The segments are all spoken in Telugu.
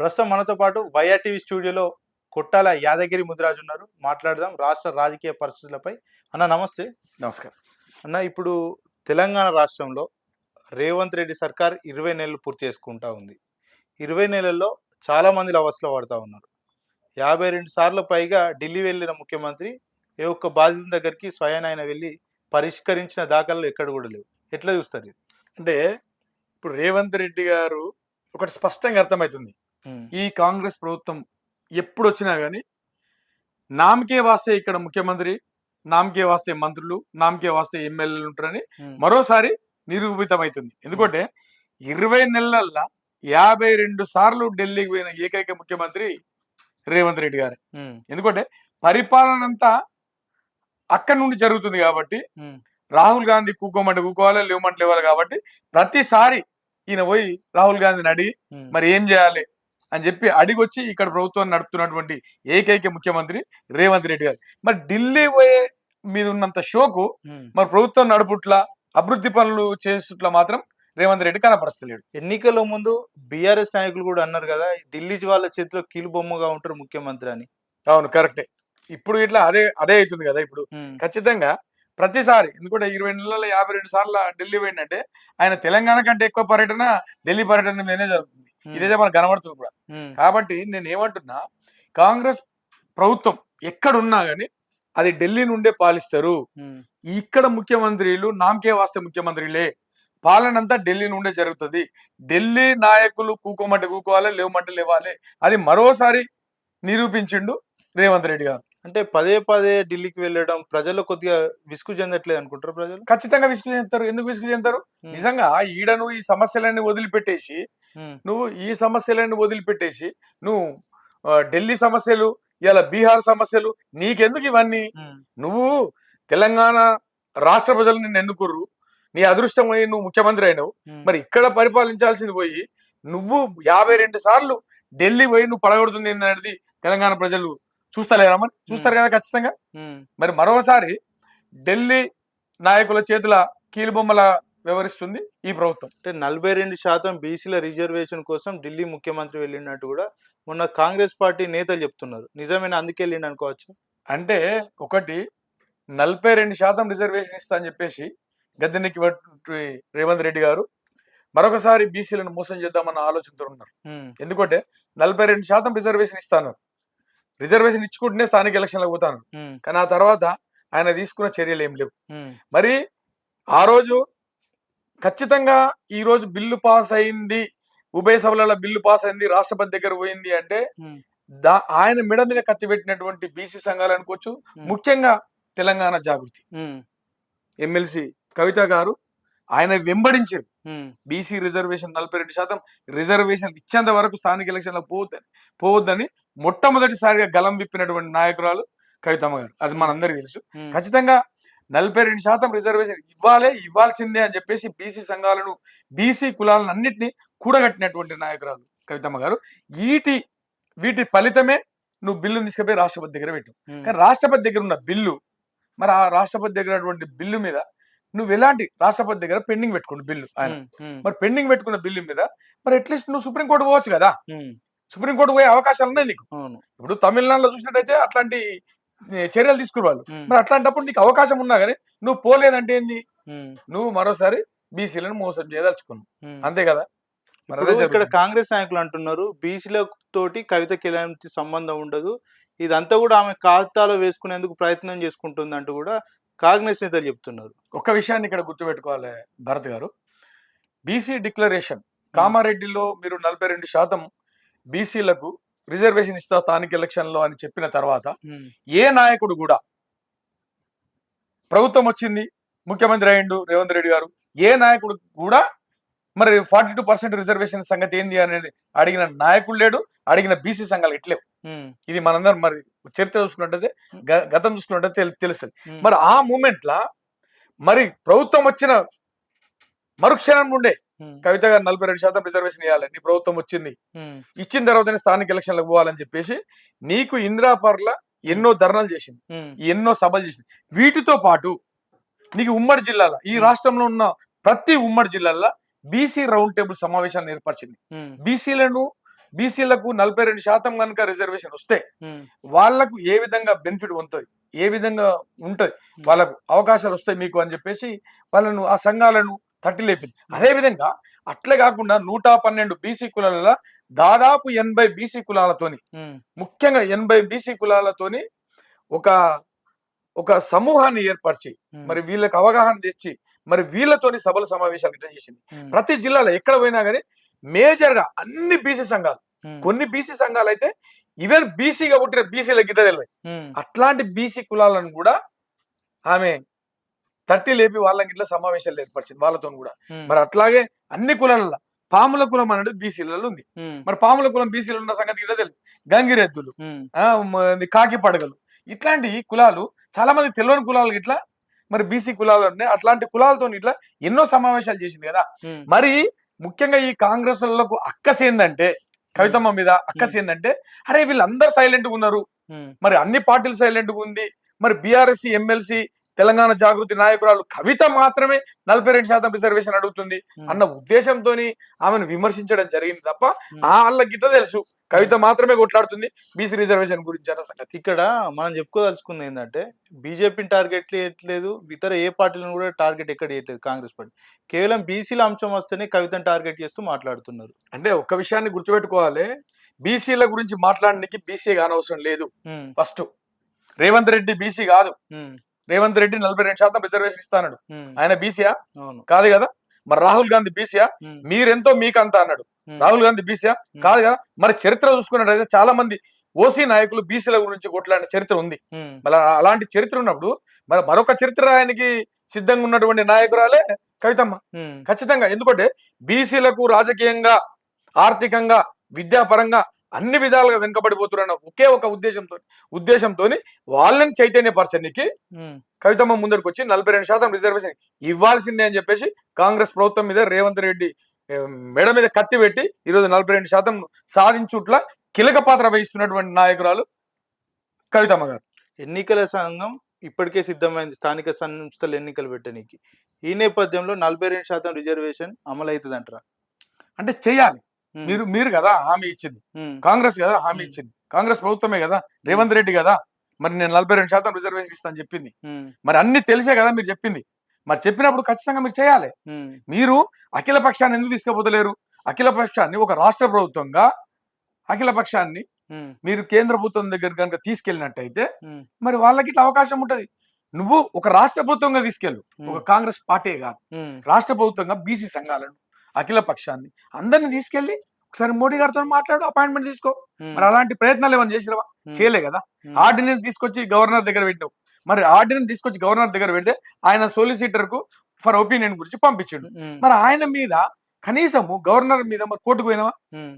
ప్రస్తుతం మనతో పాటు వైఆర్ టీవీ స్టూడియోలో కొట్టాల యాదగిరి ముదిరాజు ఉన్నారు. మాట్లాడదాం రాష్ట్ర రాజకీయ పరిస్థితులపై. అన్న నమస్తే. నమస్కారం. అన్న ఇప్పుడు తెలంగాణ రాష్ట్రంలో రేవంత్ రెడ్డి సర్కార్ ఇరవై నెలలు పూర్తి చేసుకుంటా ఉంది. ఇరవై నెలల్లో చాలా మంది అవస్థలో పడతా ఉన్నారు. యాభై రెండు సార్లు పైగా ఢిల్లీ వెళ్ళిన ముఖ్యమంత్రి ఏ ఒక్క బాధితుల దగ్గరికి స్వయం ఆయన వెళ్ళి పరిష్కరించిన దాఖలు ఎక్కడ కూడా లేవు. ఎట్లా చూస్తారు ఇది? అంటే ఇప్పుడు రేవంత్ రెడ్డి గారు ఒకటి స్పష్టంగా అర్థమవుతుంది. ఈ కాంగ్రెస్ ప్రభుత్వం ఎప్పుడు వచ్చినా కానీ నామకే వాస్తే ఇక్కడ ముఖ్యమంత్రి నామకే వాస్తే మంత్రులు నామకే వాస్తే ఎమ్మెల్యేలు ఉంటారని ఉమ్. మరోసారి నిరూపితమవుతుంది ఎందుకంటే ఇరవై నెలల్లో యాభై రెండు సార్లు ఢిల్లీకి పోయిన ఏకైక ముఖ్యమంత్రి రేవంత్ రెడ్డి గారు. ఎందుకంటే పరిపాలన అంతా అక్కడి నుండి జరుగుతుంది కాబట్టి రాహుల్ గాంధీ కూకోమంటే కూకోవాలి లేవమంటే లేవాలి కాబట్టి ప్రతిసారి ఈయన పోయి రాహుల్ గాంధీని అడిగి. మరి ఏం చేయాలి? అని చెప్పి అడిగొచ్చి ఇక్కడ ప్రభుత్వాన్ని నడుపుతున్నటువంటి ఏకైక ముఖ్యమంత్రి రేవంత్ రెడ్డి గారు. మరి ఢిల్లీ పోయే మీద ఉన్నంత షోకు. మరి ప్రభుత్వం నడుపుట్ల అభివృద్ధి పనులు చేస్తుట్ల మాత్రం రేవంత్ రెడ్డి కనపరుస్తలేడు ఎన్నికల ముందు బీఆర్ఎస్ నాయకులు కూడా అన్నారు కదా ఢిల్లీ వాళ్ళ చేతిలో కీలు బొమ్మగా ఉంటారు ముఖ్యమంత్రి అని. అవును కరెక్టే. ఇప్పుడు ఇట్లా అదే అదే అవుతుంది కదా ఇప్పుడు. ఖచ్చితంగా ప్రతిసారి ఎందుకంటే ఇరవై నెలల యాభై రెండు సార్లు ఢిల్లీ పోయిందంటే ఆయన తెలంగాణ కంటే ఎక్కువ పర్యటన ఢిల్లీ పర్యటన మీదనే జరుగుతుంది. ఇదైతే మనకు కనబడుతుంది కూడా. కాబట్టి నేను ఏమంటున్నా కాంగ్రెస్ ప్రభుత్వం ఎక్కడున్నా కానీ అది ఢిల్లీ నుండే పాలిస్తారు. ఇక్కడ ముఖ్యమంత్రులు నామకే వాస్తే ముఖ్యమంత్రులే. పాలన అంతా ఢిల్లీ నుండే జరుగుతుంది. ఢిల్లీ నాయకులు కూకోమంటే కూకోవాలి లేవమంటే లేవాలి. అది మరోసారి నిరూపించిండు రేవంత్ రెడ్డి గారు. అంటే పదే పదే ఢిల్లీకి వెళ్ళడం ప్రజలు కొద్దిగా విసుగు చెందట్లేదు అనుకుంటారు ప్రజలు? ఖచ్చితంగా విసుగు చెందుతారు. ఎందుకు విసుగు చెందుతారు? నిజంగా ఈడను ఈ సమస్యలన్నీ వదిలిపెట్టేసి నువ్వు ఈ సమస్యలన్నీ వదిలిపెట్టేసి నువ్వు ఢిల్లీ సమస్యలు ఇలా బీహార్ సమస్యలు నీకెందుకు ఇవన్నీ? నువ్వు తెలంగాణ రాష్ట్ర ప్రజలు నిన్ను ఎన్నుకుర్రు. నీ అదృష్టం అయి నువ్వు ముఖ్యమంత్రి అయినావు. మరి ఇక్కడ పరిపాలించాల్సింది పోయి నువ్వు యాభై రెండు సార్లు ఢిల్లీ పోయి నువ్వు పడగొడుతుంది ఏంటనేది తెలంగాణ ప్రజలు చూస్తలేరా మరి? చూస్తారు కదా ఖచ్చితంగా. మరి మరోసారి ఢిల్లీ నాయకుల చేతుల కీలుబొమ్మల వ్యవహరిస్తుంది ఈ ప్రభుత్వం. అంటే నలభై రెండు శాతం బీసీల రిజర్వేషన్ కోసం ఢిల్లీ ముఖ్యమంత్రి వెళ్ళినట్టు కూడా మొన్న కాంగ్రెస్ పార్టీ నేతలు చెప్తున్నారు. నిజమేనా? అందుకే వెళ్ళిండు అనుకోవచ్చు? అంటే ఒకటి నలభై రెండు శాతం రిజర్వేషన్ ఇస్తా అని చెప్పేసి గద్దెనెక్కి పట్టు రేవంత్ రెడ్డి గారు మరొకసారి బీసీలను మోసం చేద్దామన్న ఆలోచనతో ఉన్నారు. ఎందుకంటే నలభై రెండు శాతం రిజర్వేషన్ ఇస్తాను. రిజర్వేషన్ ఇచ్చుకుంటేనే స్థానిక ఎలక్షన్లకు పోతాను. కానీ ఆ తర్వాత ఆయన తీసుకున్న చర్యలు ఏం లేవు. మరి ఆ రోజు ఖచ్చితంగా ఈ రోజు బిల్లు పాస్ అయింది. ఉభయ సభలలో బిల్లు పాస్ అయింది. రాష్ట్రపతి దగ్గర పోయింది అంటే దా ఆయన మెడ మీద కత్తి పెట్టినటువంటి బీసీ సంఘాలు అనుకోవచ్చు. ముఖ్యంగా తెలంగాణ జాగృతి. ఎమ్మెల్సీ కవిత గారు ఆయన వెంబడించారు. బీసీ రిజర్వేషన్ నలభై రెండు శాతం రిజర్వేషన్ ఇచ్చేంత వరకు స్థానిక ఎలక్షన్లకు పోవద్దని పోవద్దని మొట్టమొదటిసారిగా గలం విప్పినటువంటి నాయకురాలు కవితమ్మ గారు. అది మనందరికీ తెలుసు. ఖచ్చితంగా నలభై రెండు శాతం రిజర్వేషన్ ఇవ్వాలే ఇవ్వాల్సిందే అని చెప్పేసి బీసీ సంఘాలను బీసీ కులాలను అన్నింటినీ కూడగట్టినటువంటి నాయకురాలు కవితమ్మ గారు. వీటి వీటి ఫలితమే నువ్వు బిల్లుని తీసుకుపోయి రాష్ట్రపతి దగ్గర పెట్టు. కానీ రాష్ట్రపతి దగ్గర ఉన్న బిల్లు మరి ఆ రాష్ట్రపతి దగ్గర ఉన్నటువంటి బిల్లు మీద నువ్వు ఎలాంటి రాష్ట్రపతి దగ్గర పెండింగ్ పెట్టుకున్న బిల్లు ఆయన? మరి పెండింగ్ పెట్టుకున్న బిల్లు మీద మరి అట్లీస్ట్ నువ్వు సుప్రీంకోర్టు పోవచ్చు కదా? సుప్రీంకోర్టు పోయే అవకాశాలు ఉన్నాయి నీకు. ఇప్పుడు తమిళనాడులో చూసినట్టయితే అట్లాంటి చర్యలు తీసుకురావాలి. ఉమ్, మరి అట్లాంటప్పుడు నీకు అవకాశం ఉన్నా కానీ నువ్వు పోలేదంటే ఏంది? నువ్వు మరోసారి బీసీలను మోసం చేయదలుచుకున్నావు. అంతే కదా? ఇక్కడ. కాంగ్రెస్ నాయకులు అంటున్నారు బీసీల తోటి కవితకి ఎలాంటి సంబంధం ఉండదు. ఇదంతా కూడా ఆమె ఖాతాలో వేసుకునేందుకు ప్రయత్నం చేసుకుంటుంది అంటూ కూడా కాంగ్రెస్ నేతలు చెప్తున్నారు. ఒక్క విషయాన్ని ఇక్కడ గుర్తుపెట్టుకోవాలి భరత్ గారు. బీసీ డిక్లరేషన్ కామారెడ్డిలో మీరు నలభై రెండు శాతం బీసీలకు రిజర్వేషన్ ఇస్తా స్థానిక ఎలక్షన్లో అని చెప్పిన తర్వాత ఏ నాయకుడు కూడా ప్రభుత్వం వచ్చింది ముఖ్యమంత్రి అయ్యిండు రేవంత్ రెడ్డి గారు ఏ నాయకుడు కూడా మరి ఫార్టీ టూ పర్సెంట్ రిజర్వేషన్ సంగతి ఏంది అనేది అడిగిన నాయకుడు లేడు అడిగిన బీసీ సంఘాలు ఎట్లేవు. ఉమ్, ఇది మనందరం మరి చరిత్ర చూసుకున్నట్టయితే గతం చూసుకున్నట్టయితే తెలు- తెలుస్తుంది. మరి ఆ మూమెంట్ లా మరి ప్రభుత్వం వచ్చిన మరుక్షణం నుండే కవిత గారు నలభై రెండు శాతం రిజర్వేషన్ ఇవ్వాలి నీ ప్రభుత్వం వచ్చింది. ఇచ్చిన తర్వాతనే స్థానిక ఎలక్షన్లకు పోవాలని చెప్పేసి నీకు ఇందిరాపర్ల ఎన్నో ధర్నాలు చేసింది. ఎన్నో సభలు చేసింది. వీటితో పాటు నీకు ఉమ్మడి జిల్లాల ఈ. రాష్ట్రంలో ఉన్న ప్రతి ఉమ్మడి జిల్లాల్లో బీసీ రౌండ్ టేబుల్ సమావేశాన్ని ఏర్పరిచింది. బీసీలను బీసీలకు నలభై రెండు శాతం కనుక రిజర్వేషన్ వస్తే ఉమ్, వాళ్ళకు ఏ విధంగా బెనిఫిట్ ఉంటుంది? ఏ విధంగా ఉంటది? వాళ్ళకు అవకాశాలు వస్తాయి మీకు అని చెప్పేసి వాళ్ళను ఆ సంఘాలను తట్టి లేపింది. అదే విధంగా అట్లే కాకుండా నూట పన్నెండు బీసీ కులాల దాదాపు ఎనభై బీసీ కులాలతోని ముఖ్యంగా ఎనభై బీసీ కులాలతోని ఒక ఒక సమూహాన్ని ఏర్పరిచి మరి వీళ్ళకి అవగాహన తెచ్చి మరి వీళ్ళతోని సభల సమావేశాలు ఇట్లా చేసింది. ప్రతి జిల్లాలో ఎక్కడ పోయినా కానీ మేజర్గా అన్ని బీసీ సంఘాలు కొన్ని బీసీ సంఘాలు అయితే ఈవెన్ బీసీగా పుట్టిన బీసీల గిట్ట తెలియదు అట్లాంటి బీసీ కులాలను కూడా ఆమె తట్టి లేపి వాళ్ళకి ఇట్లా సమావేశాలు ఏర్పరిచింది వాళ్ళతో కూడా. మరి అట్లాగే అన్ని కులాలలో పాముల కులం అనేది బీసీలలో ఉంది. మరి పాముల కులం బీసీలో ఉన్న సంగతి గిట్ట తెలియదు గంగిరెద్దులు కాకి పడగలు. ఇట్లాంటి కులాలు చాలా మంది తెలియని కులాలు ఇట్లా మరి బీసీ కులాలు ఉన్నాయి. అట్లాంటి కులాలతో ఇట్లా ఎన్నో సమావేశాలు చేసింది కదా. మరి ముఖ్యంగా ఈ కాంగ్రెస్లకు అక్కస్ ఏందంటే కవితమ్మ మీద అక్కస్ ఏందంటే అరే వీళ్ళందరూ సైలెంట్గా ఉన్నారు మరి అన్ని పార్టీలు సైలెంట్గా ఉంది. మరి బీఆర్ఎస్ ఎమ్మెల్సీ తెలంగాణ జాగృతి నాయకురాలు కవిత మాత్రమే నలభై రెండు శాతం రిజర్వేషన్ అడుగుతుంది ఉమ్, అన్న ఉద్దేశంతో ఆమెను విమర్శించడం జరిగింది తప్ప ఉమ్. ఆ వాళ్ళ గిట్ట తెలుసు. కవిత మాత్రమే కొట్లాడుతుంది బీసీ రిజర్వేషన్ గురించి అన్న సంగతి. ఇక్కడ మనం చెప్పుకోదలుచుకుంది ఏంటంటే బీజేపీని టార్గెట్ చేయట్లేదు ఇతర ఏ పార్టీలను కూడా టార్గెట్ ఎక్కడ చేయట్లేదు కాంగ్రెస్ పార్టీ. కేవలం బీసీల అంశం వస్తేనే కవితను టార్గెట్ చేస్తూ మాట్లాడుతున్నారు. అంటే ఒక్క విషయాన్ని గుర్తుపెట్టుకోవాలి. బీసీల గురించి మాట్లాడడానికి బీసీ కానవసరం లేదు. Um, first Revanth Reddy BC కాదు. రేవంత్ రెడ్డి నలభై రెండు శాతం రిజర్వేషన్ ఇస్తాడు ఆయన బీసీయా? కాదు కదా? మరి రాహుల్ గాంధీ బీసీయా? మీరెంతో మీకంత అన్నాడు. రాహుల్ గాంధీ బీసీయా? కాదు కదా? మరి చరిత్ర చూసుకున్నట్టయితే చాలా మంది ఓసీ నాయకులు బీసీల గురించి కొట్లాడిన చరిత్ర ఉంది. మరి అలాంటి చరిత్ర ఉన్నప్పుడు మరి మరొక చరిత్ర ఆయనకి సిద్ధంగా ఉన్నటువంటి నాయకురాలే కవితమ్మ. ఖచ్చితంగా. ఎందుకంటే బీసీలకు రాజకీయంగా ఆర్థికంగా విద్యాపరంగా అన్ని విధాలుగా వెనుకబడిపోతున్న ఒకే ఒక ఉద్దేశంతో ఉద్దేశంతో వాళ్ళని చైతన్యపరచడానికి ఉమ్, కవితమ్మ ముందరికి వచ్చి నలభై రెండు శాతం రిజర్వేషన్ ఇవ్వాల్సిందే అని చెప్పేసి కాంగ్రెస్ ప్రభుత్వం మీద రేవంత్ రెడ్డి మెడ మీద కత్తి పెట్టి ఈరోజు నలభై రెండు శాతం సాధించుట్ల కీలక పాత్ర వహిస్తున్నటువంటి నాయకురాలు కవితమ్మ గారు. ఎన్నికల సంఘం ఇప్పటికే సిద్ధమైంది. స్థానిక సంస్థలు ఎన్నికలు పెట్టడానికి ఈ నేపథ్యంలో నలభై రెండు శాతం రిజర్వేషన్ అమలు అవుతుంది అంటారా అంటే చేయాలి. మీరు మీరు కదా హామీ ఇచ్చింది. కాంగ్రెస్ కదా హామీ. ఇచ్చింది. కాంగ్రెస్ ప్రభుత్వమే కదా. రేవంత్ రెడ్డి కదా. మరి నేను నలభై రెండు శాతం రిజర్వేషన్ ఇస్తాను చెప్పింది. మరి అన్ని తెలిసే కదా మీరు చెప్పింది. మరి చెప్పినప్పుడు ఖచ్చితంగా మీరు చేయాలి. మీరు అఖిల పక్షాన్ని ఎందుకు తీసుకుపోతలేరు? అఖిల పక్షాన్ని ఒక రాష్ట్ర ప్రభుత్వంగా అఖిల పక్షాన్ని మీరు కేంద్ర ప్రభుత్వం దగ్గర కనుక తీసుకెళ్ళినట్టయితే మరి వాళ్ళకి ఇట్లా అవకాశం ఉంటది. నువ్వు ఒక రాష్ట్ర ప్రభుత్వంగా తీసుకెళ్ళు. ఒక కాంగ్రెస్ పార్టీ కాదు. రాష్ట్ర ప్రభుత్వంగా బీసీ సంఘాలను అఖిల పక్షాన్ని. అందరిని తీసుకెళ్ళి ఒకసారి మోడీ గారితో మాట్లాడు అపాయింట్మెంట్ తీసుకో. మరి అలాంటి ప్రయత్నాలు ఏమైనా చేసినవా? చేయలే కదా. ఆర్డినెన్స్ తీసుకొచ్చి గవర్నర్ దగ్గర పెట్టినావు. మరి ఆర్డినెన్స్ తీసుకొచ్చి గవర్నర్ దగ్గర పెడితే ఆయన సోలిసిటర్కు ఫర్ ఒపీనియన్ గురించి పంపించిండు. మరి ఆయన మీద కనీసము గవర్నర్ మీద మరి కోర్టుకు పోయినావా?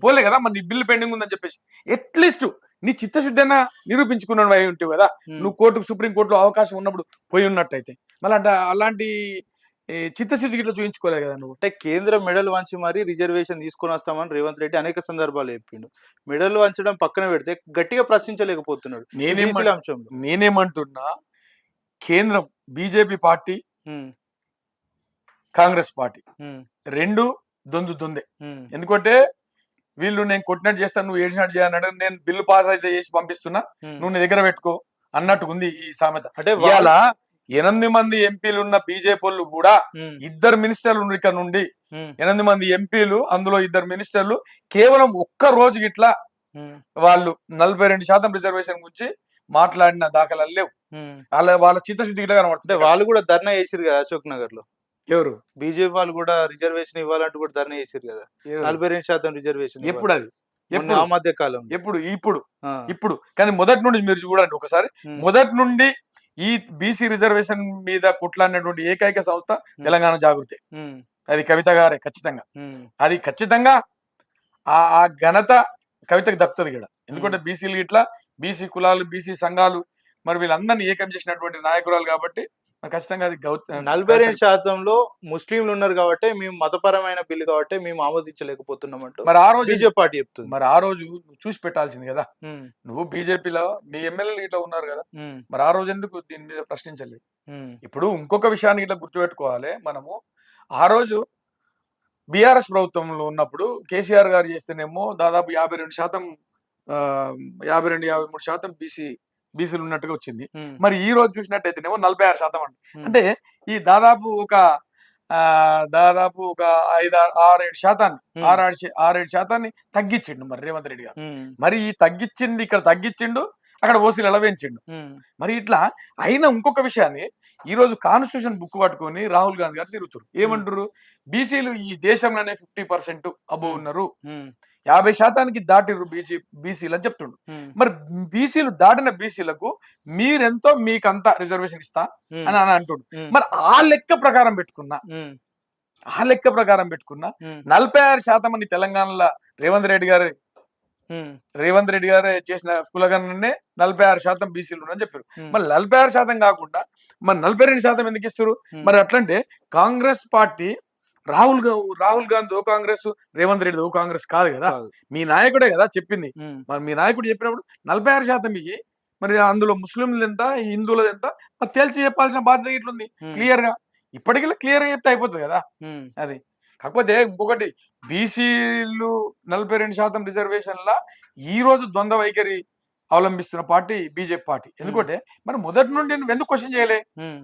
పోలే కదా. మరి నీ బిల్లు పెండింగ్ ఉందని చెప్పేసి. అట్లీస్ట్ నీ చిత్తశుద్ధి అయినా నిరూపించుకున్నాడు అయి ఉంటావు కదా. నువ్వు కోర్టుకు సుప్రీం కోర్టులో అవకాశం ఉన్నప్పుడు పోయి ఉన్నట్టయితే. మళ్ళీ అంటే అలాంటి ఏ, చిత్తశుద్ధి గిట్లా చూపించుకోలే కదా నువ్వు. అంటే కేంద్ర మెడల్ వంచి మరి రిజర్వేషన్ తీసుకొని వస్తామని రేవంత్ రెడ్డి అనేక సందర్భాలు చెప్పిండు. మెడల్ వంచడం పక్కన పెడితే గట్టిగా ప్రశ్నించలేకపోతున్నాడు ఈ నేనేం అంశంలో. నేనేమంటున్నా కేంద్రం బీజేపీ పార్టీ కాంగ్రెస్ పార్టీ. రెండు దొందుతుంది ఉమ్, ఎందుకంటే వీళ్ళు నేను కొట్టినట్టు చేస్తాను నువ్వు ఏడిచినట్టు చేయన్నాడు నేను బిల్లు పాస్ అయితే చేసి పంపిస్తున్నా. నువ్వు నీ దగ్గర పెట్టుకో అన్నట్టు ఉంది ఈ సామెత. అంటే ఇవాళ ఎనిమిది మంది ఎంపీలు ఉన్న బీజేపీ వాళ్ళు కూడా ఇద్దరు మినిస్టర్లు ఇక్కడ నుండి ఎనిమిది మంది ఎంపీలు అందులో ఇద్దరు మినిస్టర్లు కేవలం ఒక్క రోజు గిట్లా వాళ్ళు నలభై రెండు శాతం రిజర్వేషన్ గురించి మాట్లాడిన దాఖలాలు లేవు. వాళ్ళ వాళ్ళ చిత్తశుద్ధి గిట్లా కనబడుతుంది. వాళ్ళు కూడా ధర్నా చేసిరు కదా అశోక్ నగర్లో ఎవరు? బీజేపీ వాళ్ళు కూడా రిజర్వేషన్ ఇవ్వాలంటూ కూడా ధర్నా చేసిరు కదా? నలభై రెండు శాతం రిజర్వేషన్ ఎప్పుడు అది? ఎప్పుడు? ఆ మధ్య కాలం ఎప్పుడు? ఇప్పుడు? ఇప్పుడు? కానీ మొదటి నుండి మీరు చూడండి ఒకసారి. మొదటి నుండి ఈ బీసీ రిజర్వేషన్ మీద కొట్లాడినటువంటి ఏకైక సంస్థ తెలంగాణ జాగృతి. అది కవిత గారే ఖచ్చితంగా. అది ఖచ్చితంగా ఆ ఆ ఘనత కవితకు దక్కుతుంది ఇక్కడ. ఎందుకంటే బీసీలు ఇట్లా బీసీ కులాలు బీసీ సంఘాలు మరి వీళ్ళందరినీ ఏకం చేసినటువంటి నాయకురాలు కాబట్టి ఖచ్చితంగా అది నలభై రెండు శాతంలో ముస్లింలు ఉన్నారు కాబట్టి మేము మతపరమైన బిల్లు కాబట్టి మేము ఆమోదించలేకపోతున్నాం అంటూ మరి ఆ రోజు బీజేపీ పార్టీ చెప్తుంది. మరి ఆ రోజు చూసి పెట్టాల్సింది కదా. నువ్వు బీజేపీలో మీ ఎమ్మెల్యేలు ఇట్లా ఉన్నారు కదా. మరి ఆ రోజు ఎందుకు దీని మీద ప్రశ్నించలేదు? ఇప్పుడు ఇంకొక విషయాన్ని ఇట్లా గుర్తుపెట్టుకోవాలి. మనము ఆ రోజు బీఆర్ఎస్ ప్రభుత్వంలో ఉన్నప్పుడు కేసీఆర్ గారు చేస్తేనేమో దాదాపు యాభై రెండు శాతం యాభై రెండు యాభై మూడు శాతం బీసీ బీసీలు ఉన్నట్టుగా వచ్చింది. మరి ఈ రోజు చూసినట్టయితేనేమో నలభై ఆరు శాతం అండి. అంటే ఈ దాదాపు ఒక దాదాపు ఒక ఐదు ఆరు- ఏడు శాతాన్ని ఆరు ఆరు శా- ఆరు ఏడు శాతాన్ని తగ్గించిండు మరి రేవంత్ రెడ్డి గారు. మరి ఈ తగ్గించింది ఇక్కడ తగ్గించిండు అక్కడ ఓసీలు ఎలవేయించిండు. మరి ఇట్లా అయినా ఇంకొక విషయాన్ని ఈ రోజు కాన్స్టిట్యూషన్ బుక్ పట్టుకొని రాహుల్ గాంధీ గారు తిరుగుతారు. ఏమంటారు బీసీలు ఈ దేశంలోనే ఫిఫ్టీ పర్సెంట్ అబో. ఉన్నారు. యాభై శాతానికి దాటిరు బీసీ బీసీలు అని చెప్తుండు. ఉమ్, మరి బీసీలు దాటిన బీసీలకు మీరెంతో మీకంతా రిజర్వేషన్ ఇస్తా అని అని అంటుండు. ఉమ్, మరి ఆ లెక్క ప్రకారం పెట్టుకున్నా ఆ లెక్క ప్రకారం పెట్టుకున్నా నలభై ఆరు శాతం మంది తెలంగాణలో రేవంత్ రెడ్డి గారు రేవంత్ రెడ్డి గారు చేసిన కులగణనే నలభై ఆరు శాతం బీసీలు ఉన్నారని చెప్పారు. మరి నలభై ఆరు శాతం కాకుండా మరి నలభై రెండు శాతం ఎందుకు ఇస్తారు మరి అట్లంటే కాంగ్రెస్ పార్టీ రాహుల్గా రాహుల్ గాంధీ ఓ కాంగ్రెస్ రేవంత్ రెడ్డి ఓ కాంగ్రెస్ కాదు కదా. మీ నాయకుడే కదా చెప్పింది. మరి మీ నాయకుడు చెప్పినప్పుడు నలభై ఆరు శాతం ఇయ్యి మరి అందులో ముస్లింలు ఎంత హిందువులది ఎంత మరి తేల్చి చెప్పాల్సిన బాధ్యత ఇట్లుంది క్లియర్గా. ఇప్పటికీ క్లియర్గా చెప్తే అయిపోతుంది కదా. అది. కాకపోతే ఇంకొకటి బీసీలు నలభై రెండు శాతం రిజర్వేషన్ల ఈ రోజు ద్వంద్వ వైఖరి అవలంబిస్తున్న పార్టీ బీజేపీ పార్టీ. ఎందుకంటే మరి మొదటి నుండి నువ్వు ఎందుకు క్వశ్చన్ చేయలే?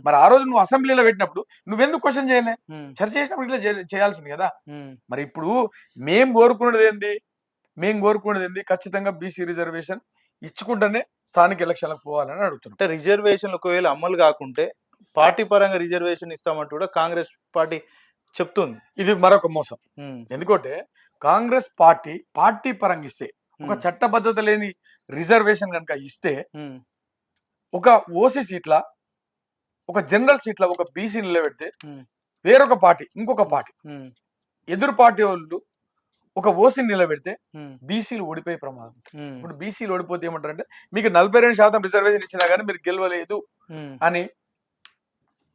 మరి ఆ రోజు నువ్వు అసెంబ్లీలో పెట్టినప్పుడు నువ్వెందుకు క్వశ్చన్ చేయలే? చర్చ చేసినప్పుడు ఇట్లా చేయ- చేయాల్సింది కదా. మరి ఇప్పుడు మేం కోరుకున్నది ఏంది? మేం కోరుకున్నది ఏంది? ఖచ్చితంగా బీసీ రిజర్వేషన్ ఇచ్చుకుంటేనే స్థానిక ఎలక్షన్లకు పోవాలని అడుగుతున్నాం. అంటే రిజర్వేషన్ ఒకవేళ అమలు కాకుంటే పార్టీ పరంగా రిజర్వేషన్ ఇస్తామంటూ కూడా కాంగ్రెస్ పార్టీ చెప్తుంది. ఇది మరొక మోసం. ఎందుకంటే కాంగ్రెస్ పార్టీ పార్టీ పరంగా ఇస్తే ఒక చట్టబద్ధత లేని రిజర్వేషన్ కనుక ఇస్తే ఒక ఓసీ సీట్ల ఒక జనరల్ సీట్ల ఒక బీసీ నిలబెడితే వేరొక పార్టీ ఇంకొక పార్టీ. ఎదురు పార్టీ వాళ్ళు ఒక ఓసీ నిలబెడితే బీసీలు ఓడిపోయే ప్రమాదం. ఇప్పుడు బీసీలు ఓడిపోతే ఏమంటారంటే మీకు నలభై రెండు శాతం రిజర్వేషన్ ఇచ్చినా కానీ మీరు గెలవలేదు అని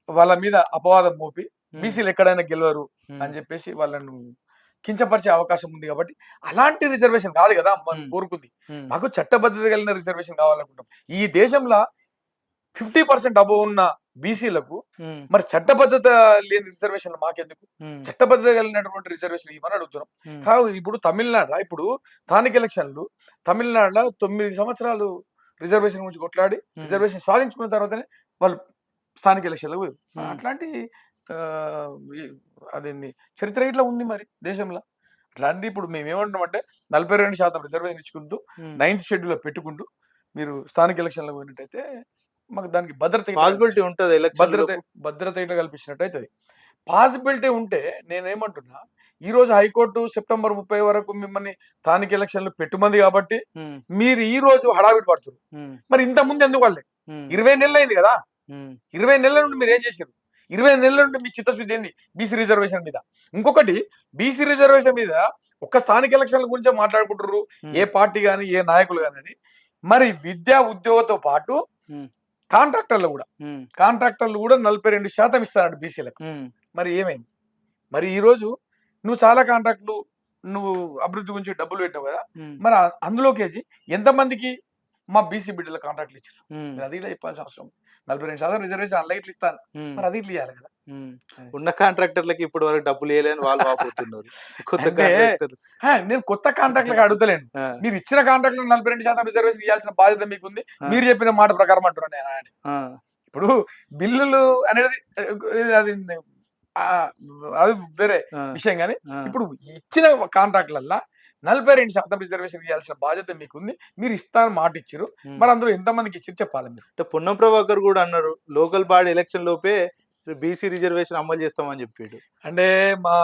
వాళ్ళ మీద అపవాదం మోపి బీసీలు ఎక్కడైనా గెలవరు అని చెప్పేసి వాళ్ళను కించపరిచే అవకాశం ఉంది కాబట్టి అలాంటి రిజర్వేషన్ కాదు కదా మనం. కోరుకుంది. మాకు చట్టబద్ధత కలిగిన రిజర్వేషన్ కావాలనుకుంటాం ఈ దేశంలో ఫిఫ్టీ పర్సెంట్ అబో ఉన్న బీసీలకు మరి చట్టబద్ధత లేని రిజర్వేషన్ మాకెందుకు? చట్టబద్ధత కలిగినటువంటి రిజర్వేషన్ ఇవ్వని అడుగుతున్నాం. కావు ఇప్పుడు తమిళనాడు ఇప్పుడు స్థానిక ఎలక్షన్లు తమిళనాడులో తొమ్మిది సంవత్సరాలు రిజర్వేషన్ గురించి కొట్లాడి రిజర్వేషన్ సాధించుకున్న తర్వాతనే వాళ్ళు స్థానిక ఎలక్షన్లకు. అట్లాంటి అదేంది? చరిత్ర ఇట్లా ఉంది మరి దేశంలో. అట్లాంటి ఇప్పుడు మేము ఏమంటున్నామంటే నలభై రెండు శాతం రిజర్వేషన్ ఇచ్చుకుంటూ. నైన్త్ షెడ్యూల్లో పెట్టుకుంటూ మీరు స్థానిక ఎలక్షన్లకు పోయినట్టయితే మాకు దానికి భద్రత పాసిబిలిటీ ఉంటది భద్రత భద్రత ఇట్లా కల్పించినట్టు అవుతుంది పాసిబిలిటీ ఉంటే నేనేమంటున్నా ఈ రోజు హైకోర్టు సెప్టెంబర్ ముప్పై వరకు మిమ్మల్ని స్థానిక ఎలక్షన్లు పెట్టుమంది కాబట్టి మీరు ఈ రోజు హడావిడి పడుతున్నారు మరి ఇంత ముందు ఎందుకు వాళ్ళే ఇరవై నెలలు అయింది కదా ఇరవై నెలల నుండి మీరు ఏం చేశారు ఇరవై నెలల నుండి మీ చిత్తశుద్ధి ఏంది? బీసీ రిజర్వేషన్ మీద. ఇంకొకటి బీసీ రిజర్వేషన్ మీద ఒక్క స్థానిక ఎలక్షన్ల గురించే మాట్లాడుకుంటారు ఏ పార్టీ కానీ ఏ నాయకులు కానీ మరి విద్యా ఉద్యోగంతో పాటు Hmm. కాంట్రాక్టర్లు కూడా. కాంట్రాక్టర్లు కూడా నలభై రెండు శాతం ఇస్తారంట బీసీలకు మరి ఏమైంది? మరి ఈ రోజు నువ్వు చాలా కాంట్రాక్టులు నువ్వు అభివృద్ధి గురించి డబ్బులు పెట్టావు కదా. మరి అందులోకేసి ఎంతమందికి మా బీసీ బిడ్డల కాంట్రాక్ట్లు ఇచ్చారు అది ఇట్లా చెప్పాల్సిన అవసరం. నలభై రెండు శాతం రిజర్వేషన్ అందులో ఇట్లా ఇస్తాను. మరి అది ఇట్లా కదా. ఉన్న కాంట్రాక్టర్లకి ఇప్పటి వరకు డబ్బులు వేయలేని వాళ్ళు వాపోతున్నారు కొత్త నేను కొత్త కాంట్రాక్ట్లకు అడుగుతలేను. మీరు ఇచ్చిన కాంట్రాక్ట్ నలభై రెండు శాతం రిజర్వేషన్ ఇవ్వాల్సిన బాధ్యత మీకు ఉంది. మీరు చెప్పిన మాట ప్రకారం అంటున్నాను నేను. ఇప్పుడు బిల్లులు అనేది అది అది వేరే విషయం కానీ ఇప్పుడు ఇచ్చిన కాంట్రాక్ట్లల్లో నలభై రెండు శాతం రిజర్వేషన్ ఇవ్వాల్సిన బాధ్యత మీకు ఉంది మీరు ఇస్తాను మాట ఇచ్చారు మరి అందులో ఎంతమందికి ఇచ్చారు చెప్పాలి మీరు? అంటే పొన్నం ప్రభాకర్ కూడా అన్నారు లోకల్ బాడీ ఎలక్షన్ లోపే బీసీ రిజర్వేషన్ అమలు చేస్తామని చెప్పాడు. అంటే మా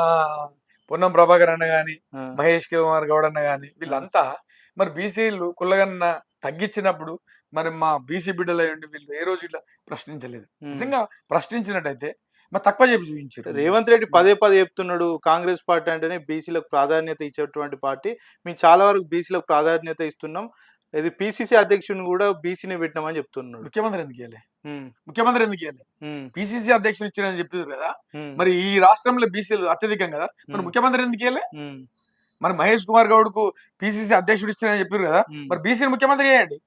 పొన్నం ప్రభాకర్ అన్న గాని మహేష్ కుమార్ గౌడ్ అన్న గాని వీళ్ళంతా మరి బీసీలు కుల్లగన్న తగ్గించినప్పుడు మరి మా బీసీ బిడ్డలు అయ్యండి వీళ్ళు ఏ రోజు ఇట్లా ప్రశ్నించలేదు. నిజంగా ప్రశ్నించినట్టయితే మరి తక్కువ చెప్పి చూపించారు రేవంత్ రెడ్డి పదే పదే చెప్తున్నాడు కాంగ్రెస్ పార్టీ అంటేనే బీసీలకు ప్రాధాన్యత ఇచ్చేటువంటి పార్టీ. మేము చాలా వరకు బీసీలకు ప్రాధాన్యత ఇస్తున్నాం. ఇది పిసిసి అధ్యక్షుని కూడా బీసీని పెట్టినామని చెప్తున్నాడు. ముఖ్యమంత్రి ఎందుకు ముఖ్యమంత్రి ఎందుకు ఉమ్, పిసిసి అధ్యక్షుడు ఇచ్చారని చెప్పారు కదా. మరి ఈ రాష్ట్రంలో బీసీలు అత్యధికం కదా. మరి ముఖ్యమంత్రి ఎందుకు ఉమ్, మరి మహేష్ కుమార్ గౌడ్కు పిసిసి అధ్యక్షుడు ఇచ్చారని చెప్పారు కదా. మరి బీసీని ముఖ్యమంత్రి చేయండి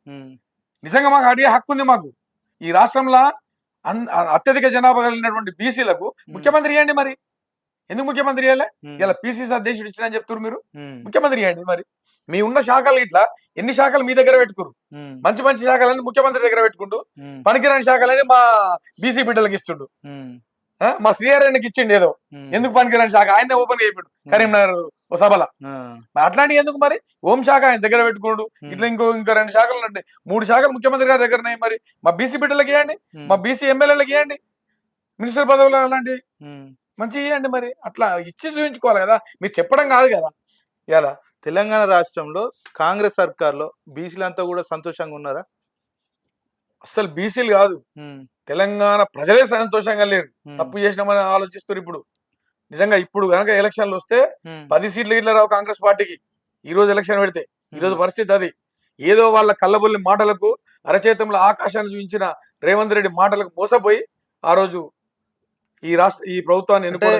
నిజంగా మాకు అడిగే హక్కు ఉంది మాకు. ఈ రాష్ట్రంలో అత్యధిక జనాభా కలిగినటువంటి బీసీలకు ముఖ్యమంత్రి చేయండి మరి. ఎందుకు ముఖ్యమంత్రి ఇలా పిసిసి అధ్యక్షుడు ఇచ్చిన అని చెప్తున్నారు మీరు ముఖ్యమంత్రి చేయండి మరి. మీ ఉన్న శాఖలు ఇట్లా ఎన్ని శాఖలు మీ దగ్గర పెట్టుకురు మంచి మంచి శాఖలని ముఖ్యమంత్రి దగ్గర పెట్టుకుంటూ పనికిరాని శాఖలని మా బీసీ బిడ్డలకు ఇస్తుండు? మా శ్రీహరికి ఇచ్చిండు ఏదో. ఎందుకు పనికిరాని శాఖ? ఆయన ఓపెన్ అయిపోయాడు కరీంనగర్ ఓ సభల. అట్లాంటి ఎందుకు మరి? హోం శాఖ ఆయన దగ్గర పెట్టుకోడు ఇట్లా ఇంకో ఇంకో రెండు శాఖలు అంటే మూడు శాఖలు ముఖ్యమంత్రి గారి దగ్గర ఉన్నాయి మరి. మా బీసీ బిడ్డలకి ఇవ్వండి. మా బీసీ ఎమ్మెల్యేలకు ఇవ్వండి. మినిస్టర్ పదవులు అలాంటి ఉమ్. మంచి ఇవ్వండి మరి. అట్లా ఇచ్చి చూపించుకోవాలి కదా. మీరు చెప్పడం కాదు కదా. ఇలా తెలంగాణ రాష్ట్రంలో కాంగ్రెస్ సర్కార్లో బీసీలంతా కూడా సంతోషంగా ఉన్నారా? అసలు బీసీలు కాదు. తెలంగాణ ప్రజలే సంతోషంగా లేరు. తప్పు చేసినామని ఆలోచిస్తారు ఇప్పుడు. నిజంగా ఇప్పుడు కనుక ఎలక్షన్లు వస్తే పది సీట్లు ఇట్లా రావు కాంగ్రెస్ పార్టీకి. ఈ రోజు ఎలక్షన్ పెడితే ఈ రోజు పరిస్థితి అది. ఏదో వాళ్ళ కళ్ళబొల్లి మాటలకు అరచేతంలో ఆకాశాన్ని చూపించిన రేవంత్ రెడ్డి మాటలకు మోసపోయి ఆ రోజు ఈ రాష్ట్ర ఈ ప్రభుత్వాన్ని అంటే ఎన్నుకోవడం